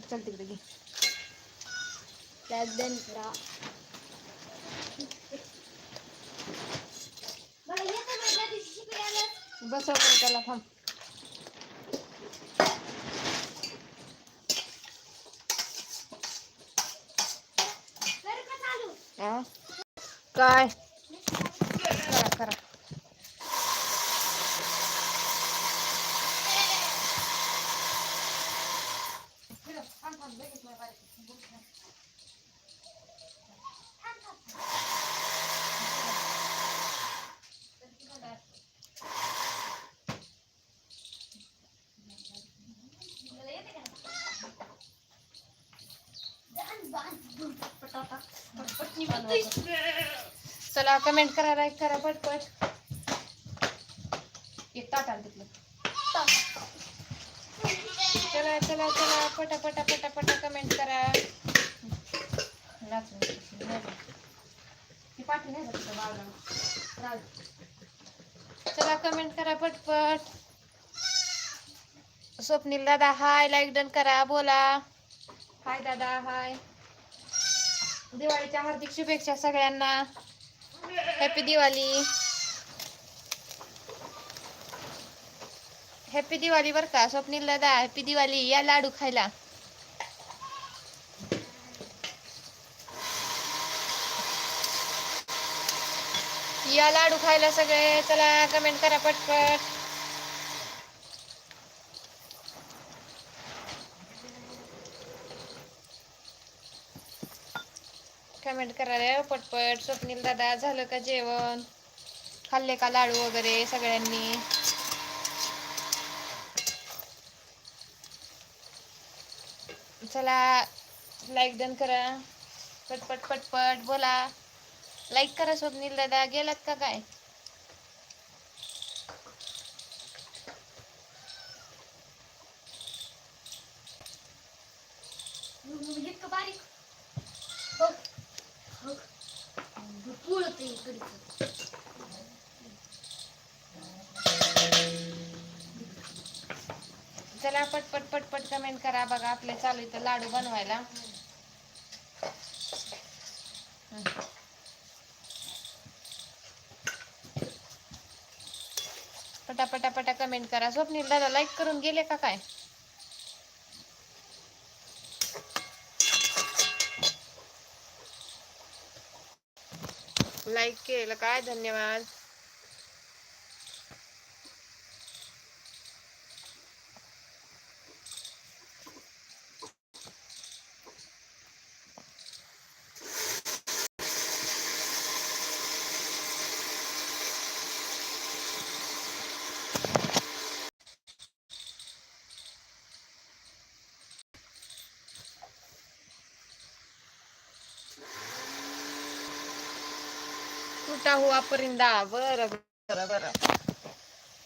चल तिकडे घे. करा बसव बरं त्याला थांब? काय? चला कमेंट करा लाईक करा, पटपट. एक ताट आण चला चला चला, पटा पटा पटा पटा कमेंट करा. ती. चला कमेंट करा, पटपट. स्वप्नील दादा हाय लाईक डन करा, बोला. हाय दादा हाय दिवाळीच्या हार्दिक शुभेच्छा सगळ्यांना. हॅपी दिवाळी. हॅपी दिवाळी बर का स्वप्नील दादा हॅपी दिवाळी. या लाडू खायला. या लाडू खायला सगळे चला कमेंट करा पटपट. कमेंट करा रे पटपट. स्वप्नील दादा झालं का जेवण? खाल्ले का लाडू वगैरे सगळ्यांनी? चला लाईक डन करा. पटपट पटपट बोला. लाईक करा स्वप्नील दादा. गेलात का काय? बारीक बघ बघ भरपूर इकडचं. चला पटपट पटपट कमेंट करा. बघा आपले चालू इथं लाडू बनवायला. पटापटा पटा पटा कमेंट करा. स्वप्नील दादा लाईक करून गेले का काय? लाईक केलं. काय धन्यवाद. टूटा हुआ परिंदा बरं बरं बरं.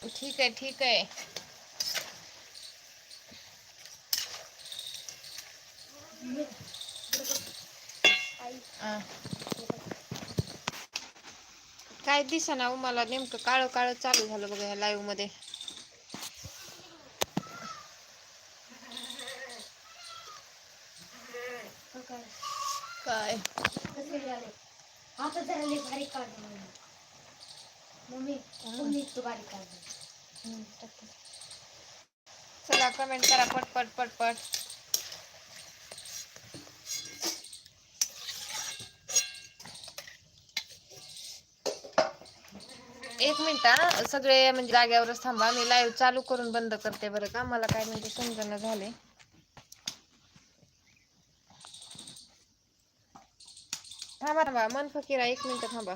ठीक आहे ठीक आहे. काय काय दिसना हो मला? नेमकं काळं काळं चालू झालं बघा ह्या लाईव्हमध्ये. काय? आता जरा लई बारीक काढलं मम्मी मम्मी मम्मी बारीक काढलं चला कमेंट करा पट पट पट पट एक मिनिट हा. सगळे म्हणजे जाग्यावरच थांबा. मी लाईव्ह चालू करून बंद करते बरं का. मला काय म्हणजे समजणं झाले. थांबा थांबा. मन फकीरा एक मिनिट थांबा.